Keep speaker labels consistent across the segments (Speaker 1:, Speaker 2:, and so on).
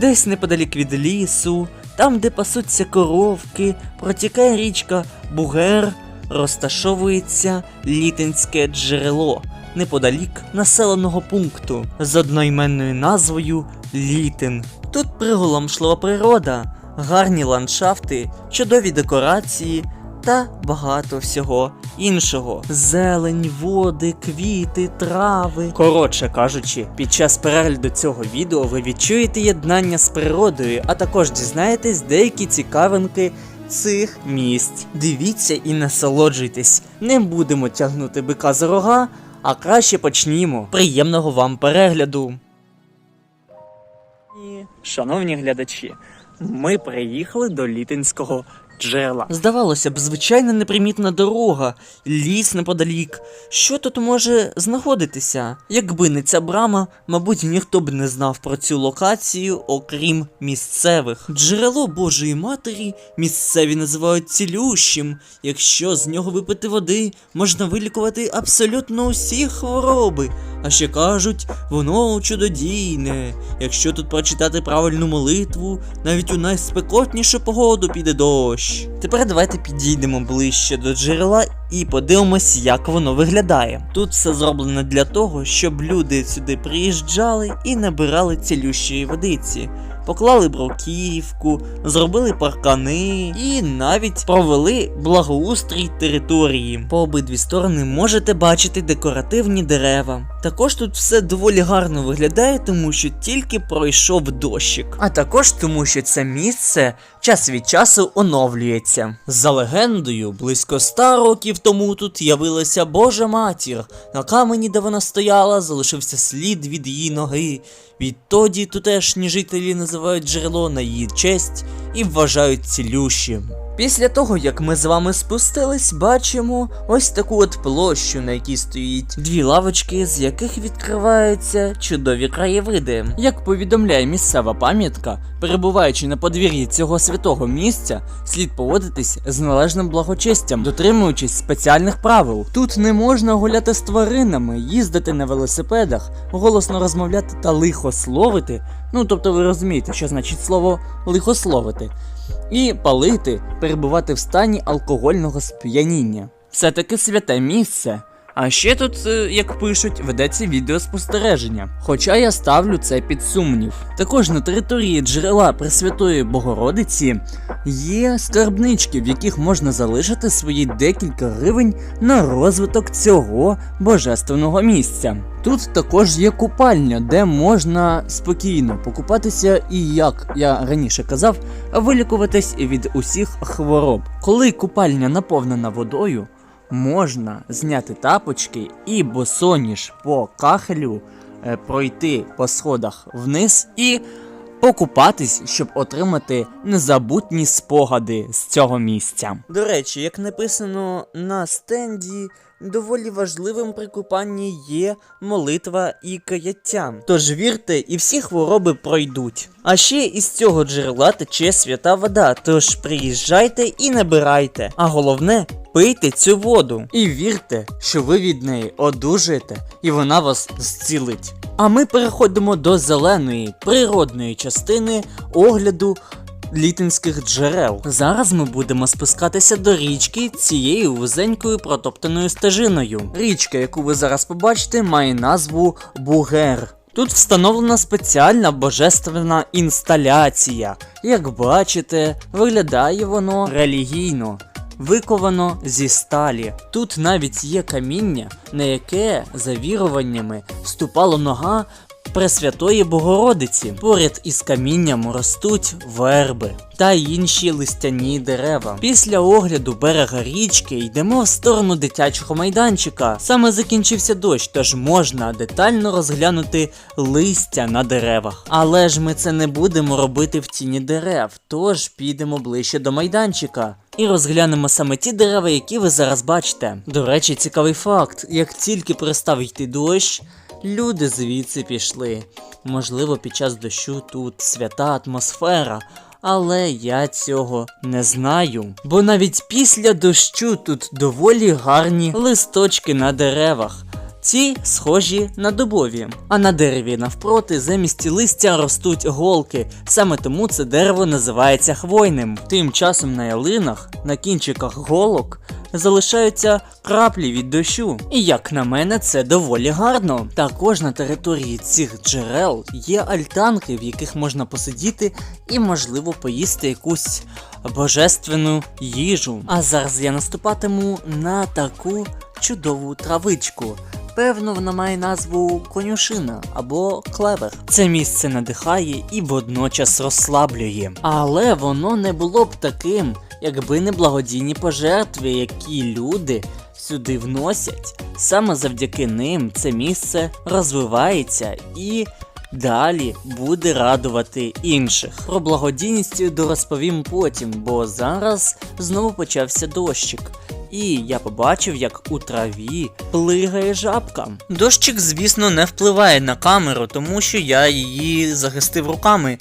Speaker 1: Десь неподалік від лісу, там, де пасуться коровки, протікає річка Бугер, розташовується літинське джерело неподалік населеного пункту з одноіменною назвою Літин. Тут приголомшлива природа, гарні ландшафти, чудові декорації та багато всього іншого. Зелень, води, квіти, трави. Коротше кажучи, під час перегляду цього відео ви відчуєте єднання з природою, а також дізнаєтесь деякі цікавинки цих місць. Дивіться і насолоджуйтесь. Не будемо тягнути бика за рога, а краще почнімо. Приємного вам перегляду. Шановні глядачі, ми приїхали до літинського джерела. Здавалося б, звичайна непримітна дорога, ліс неподалік. Що тут може знаходитися? Якби не ця брама, мабуть, ніхто б не знав про цю локацію, окрім місцевих. Джерело Божої Матері місцеві називають цілющим. Якщо з нього випити води, можна вилікувати абсолютно усі хвороби. А ще кажуть, воно чудодійне. Якщо тут прочитати правильну молитву, навіть у найспекотнішу погоду піде дощ. Тепер давайте підійдемо ближче до джерела і подивимось, як воно виглядає. Тут все зроблено для того, щоб люди сюди приїжджали і набирали цілющої водиці. Поклали бруківку, зробили паркани і навіть провели благоустрій території. По обидві сторони можете бачити декоративні дерева. Також тут все доволі гарно виглядає, тому що тільки пройшов дощик. А також тому, що це місце час від часу оновлюється. За легендою, близько ста років тому тут явилася Божа матір. На камені, де вона стояла, залишився слід від її ноги. Відтоді тутешні жителі називають джерело на її честь і вважають цілющим. Після того, як ми з вами спустились, бачимо ось таку от площу, на якій стоїть дві лавочки, з яких відкриваються чудові краєвиди. Як повідомляє місцева пам'ятка, перебуваючи на подвір'ї цього святого місця, слід поводитись з належним благочестям, дотримуючись спеціальних правил. Тут не можна гуляти з тваринами, їздити на велосипедах, голосно розмовляти та лихословити. Ну тобто ви розумієте, що значить слово лихословити і палити, перебувати в стані алкогольного сп'яніння. Все таки святе місце. А ще тут, е, як пишуть, ведеться відеоспостереження. Хоча я ставлю це під сумнів. Також на території джерела Пресвятої Богородиці є скарбнички, в яких можна залишити свої декілька гривень на розвиток цього божественного місця. Тут також є купальня, де можна спокійно покупатися і, як я раніше казав, вилікуватись від усіх хвороб. Коли купальня наповнена водою, можна зняти тапочки і босоніж по кахелю е, пройти по сходах вниз і покупатись, щоб отримати незабутні спогади з цього місця. До речі, як написано на стенді, доволі важливим при купанні є молитва і каяття. Тож вірте, і всі хвороби пройдуть. А ще із цього джерела тече свята вода, тож приїжджайте і набирайте. А головне, пийте цю воду. І вірте, що ви від неї одужаєте, і вона вас зцілить. А ми переходимо до зеленої природної частини огляду літинських джерел. Зараз ми будемо спускатися до річки цією вузенькою протоптаною стежиною. Річка, яку ви зараз побачите, має назву Бугер. Тут встановлена спеціальна божественна інсталяція. Як бачите, виглядає воно релігійно. Виковано зі сталі. Тут навіть є каміння, на яке, за віруваннями, ступала нога Пресвятої Богородиці. Поряд із камінням ростуть верби та інші листяні дерева. Після огляду берега річки йдемо в сторону дитячого майданчика. Саме закінчився дощ, тож можна детально розглянути листя на деревах. Але ж ми це не будемо робити в тіні дерев, тож підемо ближче до майданчика. І розглянемо саме ті дерева, які ви зараз бачите. До речі, цікавий факт: як тільки перестав йти дощ, люди звідси пішли. Можливо, під час дощу тут свята атмосфера. Але я цього не знаю. Бо навіть після дощу тут доволі гарні листочки на деревах. Ці схожі на дубові, а на дереві навпроти замість листя ростуть голки. Саме тому це дерево називається хвойним. Тим часом на ялинах, на кінчиках голок, залишаються краплі від дощу. І як на мене, це доволі гарно. Також на території цих джерел є альтанки, в яких можна посидіти і, можливо, поїсти якусь божественну їжу. А зараз я наступатиму на таку чудову травичку. Певно, вона має назву конюшина або клевер. Це місце надихає і водночас розслаблює. Але воно не було б таким, якби не благодійні пожертви, які люди сюди вносять. Саме завдяки ним це місце розвивається і. Далі буде радувати інших. Про благодійність дорозповім потім, бо зараз знову почався дощик. І я побачив, як у траві плигає жабка. Дощик, звісно, не впливає на камеру, тому що я її захистив руками.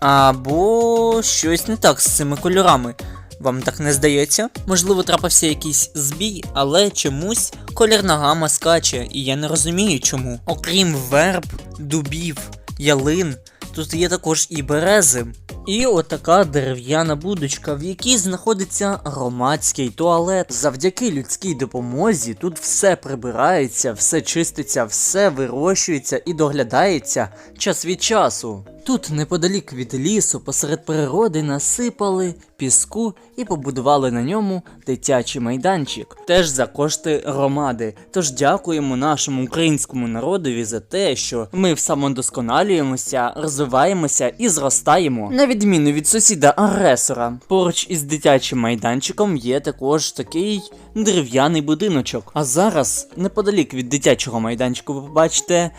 Speaker 1: Або щось не так з цими кольорами. Вам так не здається? Можливо, трапився якийсь збій, але чомусь колірна гама скаче, і я не розумію чому. Окрім верб, дубів, ялин, тут є також і берези. І отака дерев'яна будочка, в якій знаходиться громадський туалет. Завдяки людській допомозі тут все прибирається, все чиститься, все вирощується і доглядається час від часу. Тут неподалік від лісу, посеред природи, насипали піску і побудували на ньому дитячий майданчик, теж за кошти громади. Тож дякуємо нашому українському народові за те, що ми самодосконалюємося, розвиваємося і зростаємо. На відміну від сусіда агресора. Поруч із дитячим майданчиком є також такий дерев'яний будиночок. А зараз, неподалік від дитячого майданчику, ви побачите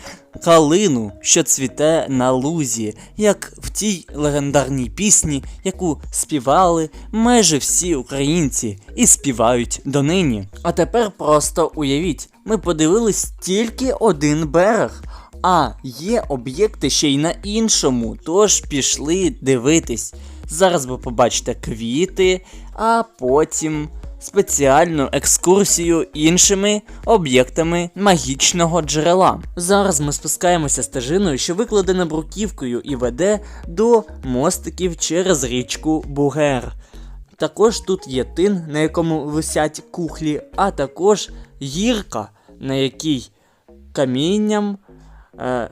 Speaker 1: калину, що цвіте на лузі, як в тій легендарній пісні, яку співали майже всі українці і співають донині. А тепер просто уявіть, ми подивились тільки один берег. А є об'єкти ще й на іншому, тож пішли дивитись. Зараз ви побачите квіти, а потім спеціальну екскурсію іншими об'єктами магічного джерела. Зараз ми спускаємося стежиною, що викладена бруківкою і веде до мостиків через річку Бугер. Також тут є тин, на якому висять кухлі, а також гірка, на якій камінням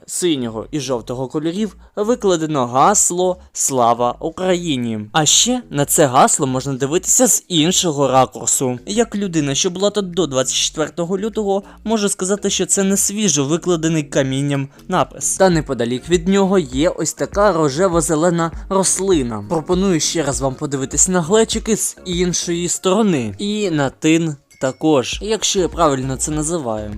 Speaker 1: синього і жовтого кольорів викладено гасло Слава Україні. А ще на це гасло можна дивитися з іншого ракурсу. Як людина, що була тут до 24 лютого, можу сказати, що це не свіжо викладений камінням напис. Та неподалік від нього є ось така рожево-зелена рослина. Пропоную ще раз вам подивитись на глечики з іншої сторони. І на тин також, якщо я правильно це називаю.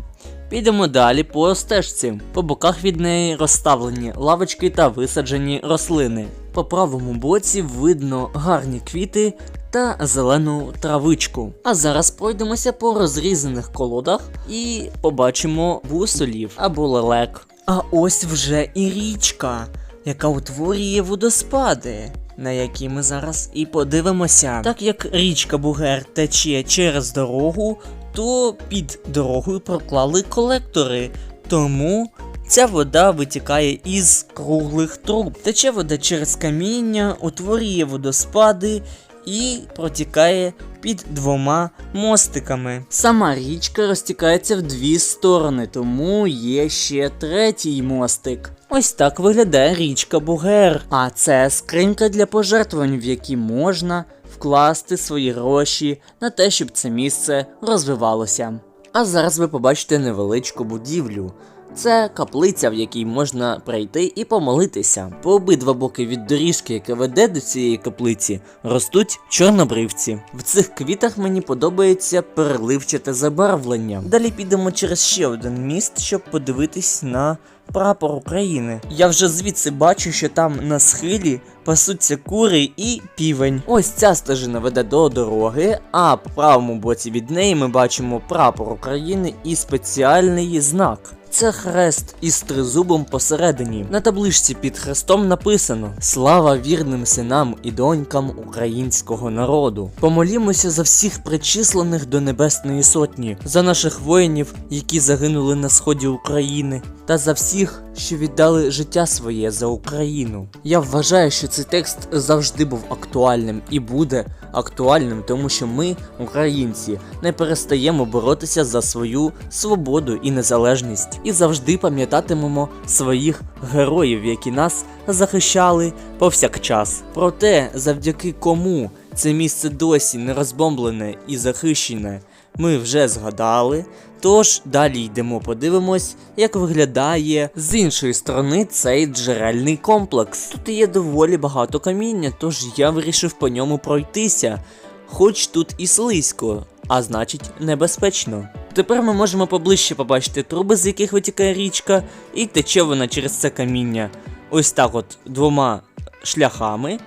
Speaker 1: Підемо далі по стежці. По боках від неї розставлені лавочки та висаджені рослини. По правому боці видно гарні квіти та зелену травичку. А зараз пройдемося по розрізаних колодах і побачимо бусолів або лелек. А ось вже і річка, яка утворює водоспади. На які ми зараз і подивимося. Так як річка Бугер тече через дорогу, то під дорогою проклали колектори. Тому ця вода витікає із круглих труб. Тече вода через каміння, утворює водоспади і протікає під двома мостиками. Сама річка розтікається в дві сторони, тому є ще третій мостик. Ось так виглядає річка Бугер. А це скринька для пожертвувань, в які можна вкласти свої гроші на те, щоб це місце розвивалося. А зараз ви побачите невеличку будівлю. Це каплиця, в якій можна прийти і помолитися. По обидва боки від доріжки, яка веде до цієї каплиці, ростуть чорнобривці. В цих квітах мені подобається переливчате забарвлення. Далі підемо через ще один міст, щоб подивитись на прапор України. Я вже звідси бачу, що там на схилі пасуться кури і півень. Ось ця стежина веде до дороги, а по правому боці від неї ми бачимо прапор України і спеціальний знак. Це хрест із тризубом посередині. На табличці під хрестом написано: Слава вірним синам і донькам українського народу. Помолімося за всіх причислених до Небесної Сотні, за наших воїнів, які загинули на сході України, та за всіх, що віддали життя своє за Україну. Я вважаю, що цей текст завжди був актуальним і буде актуальним, тому що ми, українці, не перестаємо боротися за свою свободу і незалежність, і завжди пам'ятатимемо своїх героїв, які нас захищали повсякчас. Проте, завдяки кому це місце досі не розбомблене і захищене, ми вже згадали. Тож далі йдемо, подивимось, як виглядає з іншої сторони цей джерельний комплекс. Тут є доволі багато каміння, тож я вирішив по ньому пройтися. Хоч тут і слизько, а значить небезпечно. Тепер ми можемо поближче побачити труби, з яких витікає річка, і тече вона через це каміння. Ось так от двома шляхами.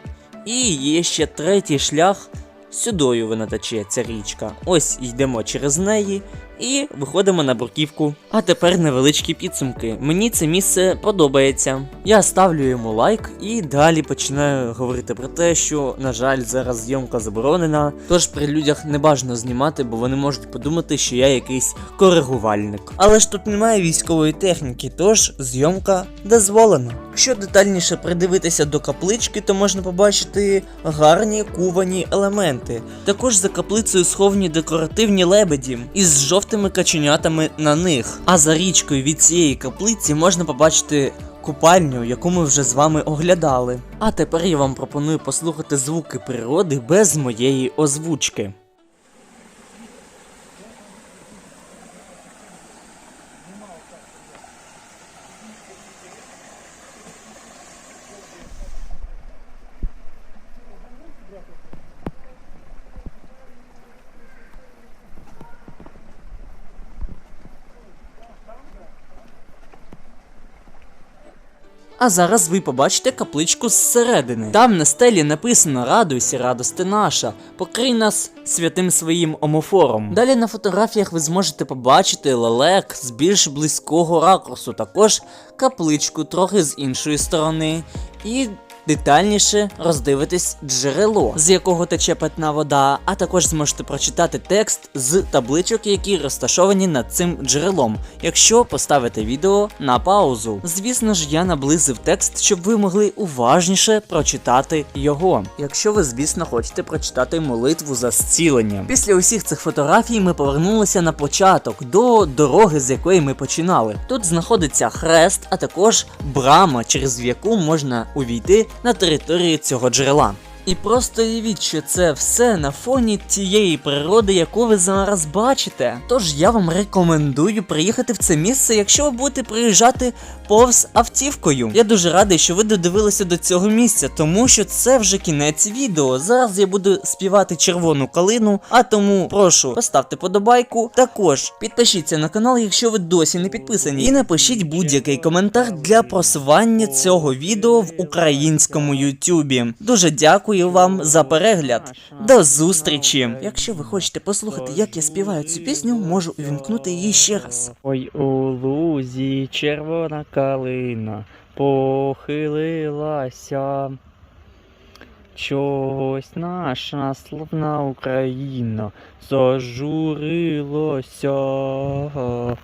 Speaker 1: І є ще третій шлях. Сюдою вона тече ця річка. Ось йдемо через неї і виходимо на бурківку. А тепер невеличкі підсумки. Мені це місце подобається. Я ставлю йому лайк і далі починаю говорити про те, що, на жаль, зараз зйомка заборонена. Тож при людях не бажано знімати, бо вони можуть подумати, що я якийсь коригувальник. Але ж тут немає військової техніки, тож зйомка дозволена. Якщо детальніше придивитися до каплички, то можна побачити гарні кувані елементи. Також за каплицею сховані декоративні лебеді із жовтими каченятами на них. А за річкою від цієї каплиці можна побачити купальню, яку ми вже з вами оглядали. А тепер я вам пропоную послухати звуки природи без моєї озвучки. А зараз ви побачите капличку зсередини. Там на стелі написано Радуйся, радости наша, покрий нас святим своїм омофором. Далі на фотографіях ви зможете побачити лелек з більш близького ракурсу, також капличку трохи з іншої сторони. І детальніше роздивитись джерело, з якого тече питна вода, а також зможете прочитати текст з табличок, які розташовані над цим джерелом, якщо поставите відео на паузу. Звісно ж, я наблизив текст, щоб ви могли уважніше прочитати його. Якщо ви, звісно, хочете прочитати молитву за зцілення. Після усіх цих фотографій ми повернулися на початок до дороги, з якої ми починали. Тут знаходиться хрест, а також брама, через яку можна увійти на території цього джерела. І просто уявіть, що це все на фоні тієї природи, яку ви зараз бачите. Тож я вам рекомендую приїхати в це місце, якщо ви будете приїжджати повз автівкою. Я дуже радий, що ви додивилися до цього місця, тому що це вже кінець відео. Зараз я буду співати червону калину, а тому прошу поставте подобайку. Також підпишіться на канал, якщо ви досі не підписані, і напишіть будь-який коментар для просування цього відео в українському Ютубі. Дуже дякую вам за перегляд. До зустрічі! Якщо ви хочете послухати, як я співаю цю пісню, можу увімкнути її ще раз.
Speaker 2: Ой у лузі червона калина похилилася. Чогось наша славна Україна зажурилося.